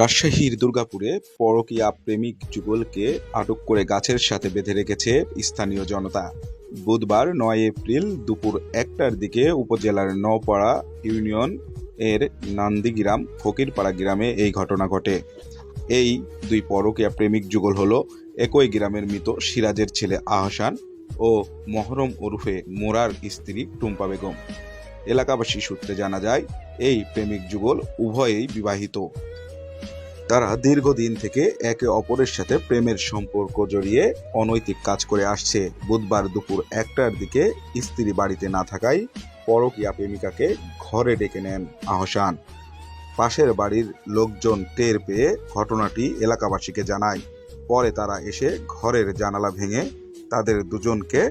রাজশাহীর দুর্গাপুরে পরকীয়া প্রেমিক যুগলকে আটক করে গাছের সাথে বেঁধে রেখেছে স্থানীয় জনতা। বুধবার নয় এপ্রিল দুপুর একটার দিকে উপজেলার নওপাড়া ইউনিয়ন এর নান্দিগ্রাম ফকিরপাড়া গ্রামে এই ঘটনা ঘটে। এই দুই পরকীয়া প্রেমিক যুগল হলো একই গ্রামের মৃত সিরাজের ছেলে আহসান ও মহরম ওরফে মোরার স্ত্রী টুম্পা বেগম। এলাকাবাসী সূত্রে জানা যায়, এই প্রেমিক যুগল উভয়েই বিবাহিত। তারা দীর্ঘদিন থেকে একে অপরের সাথে প্রেমের সম্পর্ক জড়িয়ে অনৈতিক কাজ করে আসছে। বুধবার দুপুর একটার দিকে স্ত্রী বাড়িতে না থাকায় পরকীয়া প্রেমিকাকে ঘরে ডেকে নেন আহসান। পাশের বাড়ির লোকজন টের পেয়ে ঘটনাটি এলাকাবাসীকে জানায়। পরে তারা এসে ঘরের জানালা ভেঙে তাদের দুজনকে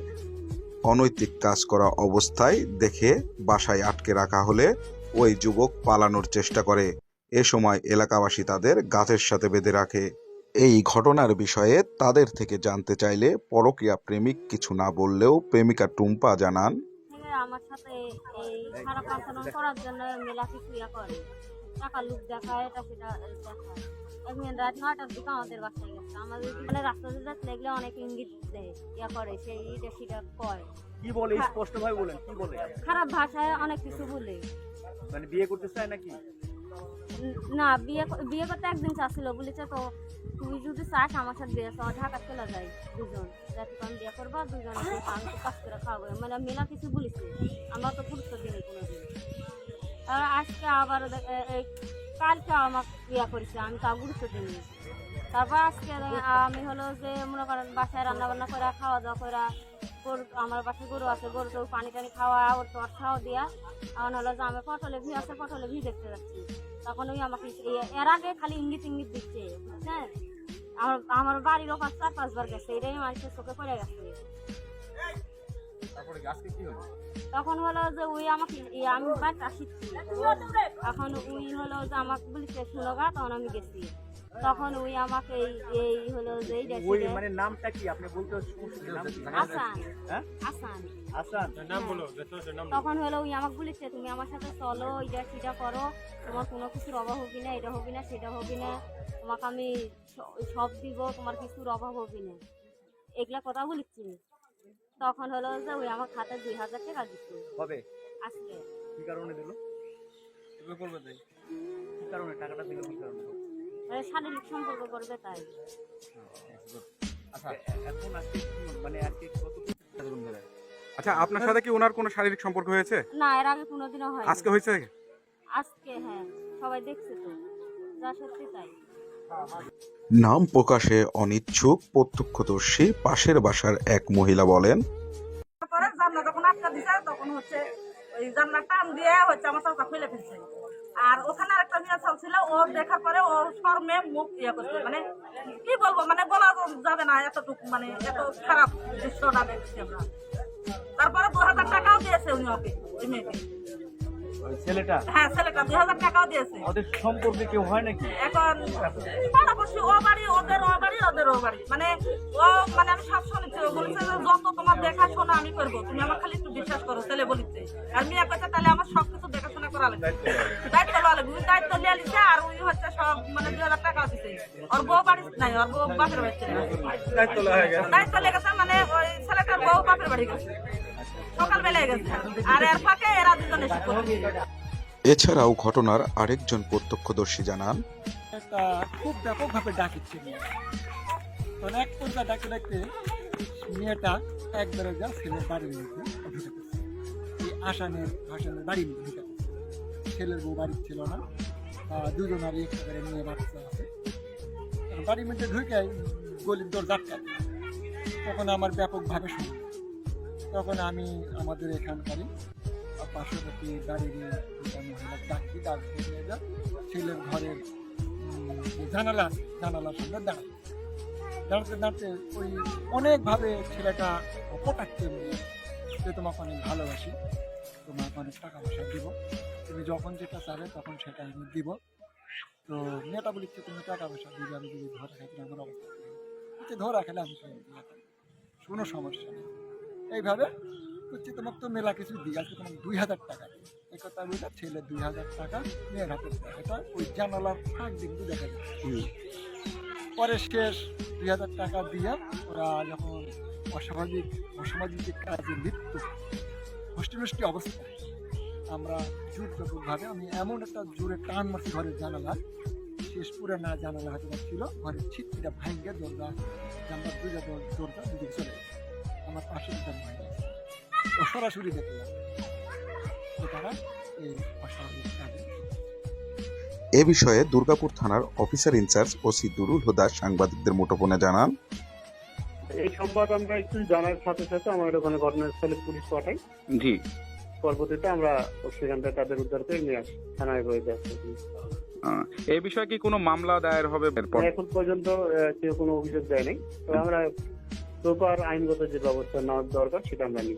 অনৈতিক কাজ করা অবস্থায় দেখে বাসায় আটকে রাখা হলে ওই যুবক পালানোর চেষ্টা করে। এ সময় এলাকাবাসী তাদের গাছের সাথে বেঁধে রাখে। এই ঘটনার বিষয়ে তাদের থেকে জানতে চাইলে পরকীয়া প্রেমিক কিছু না বললেও প্রেমিকা টুম্পা জানান আমার সাথে এই খারাপ আচরণ করার জন্য মেলা কিছু ইয়া করে টাকা লুক দেখায় এটা সেটা দেখায়। একদিন রাত নয়টার দিকে আমাদের বাসায় গেছে। আমাদের মানে রাস্তাতে যাচ্ছে দেখলে অনেক ইঙ্গিত দেয় ইয়া করে সেই এটা সেটা কয়। কি বলে স্পষ্ট বলেন কি বলে? খারাপ ভাষায় অনেক কিছু বলে। মানে বিয়ে করতে চায় নাকি? ন- বিয়ে বিয়ে করতে একদিন চাচ্ছিল, বলেছে তো, তুই যদি চাস আমার সাথে বিয়ে আমার ঢাকা চলে যাই, দুজন। যাতে আমি বিয়ে করব, দুজন কাজ করে খাওয়াবো। মানে মেলা কিছু বলেছি। আমরা তো গুরুত্ব দিই কোনোদিন। আর আজকে আবার কালকে আমাকে বিয়ে করেছে, আমি তা গুরুত্ব দিইনি। তারপর আজকে আমি হলো যে, মনে করেন বাসায় রান্না বান্না করে খাওয়া দাওয়া করে গরু আমার বাসায় গরু আছে গরু তো পানি টানি খাওয়া ওর তো খাওয়া দেওয়া এখন হলো যে আমি পটলে ভি আছে পটলে ভি দেখতে যাচ্ছি। তখন ওই আমাকে এর আগে খালি ইঙ্গিত ইঙ্গিত দিচ্ছে বুঝছেন? আমার আমার বাড়ির ওপার চার পাঁচবার গেছে এটাই মানুষের চোখে পড়ে গেছে। তখন হলো যে ওই আমাকে আমি বাড়িতে আসিচ্ছি। এখন ওই হলো যে আমাকে বলিছে শুনো গা তখন আমি গেছি। তখন ওই আমাকে এই এই হলো যে এই ওই মানে নামটা কি? আপনি বলতে নাম? আসান। হ্যাঁ? আসান। আসান। তখন হলো ওই আমাকে বলেছে তুমি আমার সাথে চলো এটা সেটা করো। তোমার কোনো কিছুর অভাব হবি না এটা হবি না সেটা হবি না। তোমাকে আমি সব দিব তোমার কিছুর অভাব হবি না। এগুলা কথা বলেছি। তখন হলো যে ওই আমার খাতে দুই হাজার টাকা দিচ্ছে হবে? আজকে। কি কারণে দিল? কি কারণে টাকাটা দিল কি কারণে? শারীরিক সম্পর্ক করবে তাই। আচ্ছা এখন আজকে কি- মানে আচ্ছা আপনার সাথে কি ওনার কোনো শারীরিক সম্পর্ক হয়েছে? না এর আগে কোনোদিনও হয় আজকে হয়েছে? আজকে হ্যাঁ সবাই দেখছে তো। যা সত্যি তাই। নাম প্রকাশে অনিচ্ছুক প্রত্যক্ষদর্শী পাশের বাসার এক মহিলা বলেন তারপরে জানলা যখন আটকা দিছে তখন হচ্ছে ওই জানলা টান দিয়ে হচ্ছে আমার চাচা ফেলছে। আর ওখানে একটা মেয়ে চাল ছিল ও দেখার পরে ও শর্মে মুখ ইয়ে করছে মানে কি বলব মানে বলা যাবে না এতটুকু মানে এত খারাপ দৃশ্যটা দেখছি আমরা। তারপরে দু হাজার টাকাও দিয়েছে উনি ওকে ওই মেয়েকে। ছেলেটা? হ্যাঁ ছেলেটা দুই হাজার টাকাও দিয়েছে। ওদের সম্পর্কে কেউ হয় নাকি? এখন পাড়াপড়শি ও বাড়ি ওদের ও বাড়ি ওদের ও বাড়ি। মানে ও মানে আমি সব শুনেছি ও বলেছে যে যত তোমার দেখাশোনা আমি করব তুমি আমার খালি একটু বিশ্বাস করো ছেলে বলিছে আর মেয়ে তাহলে আমার সব কিছু দেখাশোনা করা লাগবে দায়িত্ব লওয়া লাগবে দায়িত্ব নিয়ে লিছে আর ওই হচ্ছে সব মানে দুই হাজার টাকা দিছে। ওর বউ বাড়ি নাই ওর বউ বাপের বাড়ি চলে গেছে। দায়িত্ব লেগেছে মানে ওই ছেলেটার বউ বাপের বাড়ি গেছে। সকালবেলায় গেছে। আর এর ফাঁকে এরা দুজনে এছাড়াও ঘটনার আরেকজন প্রত্যক্ষদর্শী জানান একটা খুব ব্যাপকভাবে ডাকিচ্ছে তখন এক পর্যায়ে ডাকতে ডাকতে মেয়েটা একবারে যা ছেলের বাড়ির মধ্যে আসানের আসানের বাড়ির মধ্যে। ছেলের বউ বাড়ি ছিল না। আহ, দুজনারই একটা করে মেয়ে বাচ্চা আছে। বাড়ির মধ্যে ঢুকে গলির দর জাটকা তখন আমার ব্যাপকভাবে শুনি। তখন আমি আমাদের এখানকারই পার্শ্ববর্তী বাড়ির মহিলা ডাকি ডাক নিয়ে যা ছেলের ঘরের জানালা জানালার সামনে দাঁড়ায় দাঁড়াতে দাঁড়াতে ওই অনেকভাবে ছেলেটা কটাচ্ছে মেয়ে যে তোমাকে অনেক ভালোবাসি। তোমাকে অনেক টাকা পয়সা দিব। তুমি যখন যেটা চাবে তখন সেটা আমি দিব। তো মেয়েটা বলিচ্ছে তুমি টাকা পয়সা দিবে আমি যদি ধরে রাখি আমার অবস্থা ধরে রাখলে আমি কোনো সমস্যা নেই। এইভাবে হচ্ছে তোমাকে তো মেলা কিছু দিই আজকে তোমাকে দুই হাজার টাকা এই কথা বলে ছেলে দুই হাজার টাকা মেয়ের হাতে দেয় এটা ওই জানালার ফাঁক দিকে দেখা যায়। পরে শেষ দুই হাজার টাকা দিয়ে ওরা যখন অসামাজিক অসামাজিক যে কাজে লিপ্ত হোস্টেল হোস্টি অবস্থা। আমরা জোরভাবে আমি এমন একটা জোরে টান মারছি ঘরের জানালা। শেষ পুরে না জানালা হয়তো ছিল ঘরের ছিটকিটা ভাঙ্গে দরজা, জানলার দুইটা দর- দরজা দুদিকে চলে গেছে। আমার পাশে দুটা মহিলা ও সরাসরি দেখলাম। তারা এই অসামাজিক কাজে। এ বিষয়ে দুর্গাপুর থানার officer in charge OC Durul Huda সাংবাদিকদের মুঠোফোনে জানান এই সংবাদ আমরা একটু জানার সাথে সাথে আমাদের ওখানে ঘটনাস্থলে পুলিশ পাঠাই। জি। পরবর্তীতে আমরা সেখান থেকে তাদের উদ্ধার করে নিয়ে আসি থানায় রয়ে যাচ্ছে এই বিষয়ে কি কোনো মামলা দায়ের হবে এখন পর্যন্ত কেউ কোনো অভিযোগ দেয় নাই তবে আমরা প্রপার আইনগত যে ব্যবস্থা নেওয়ার দরকার সেটা আমরা নিই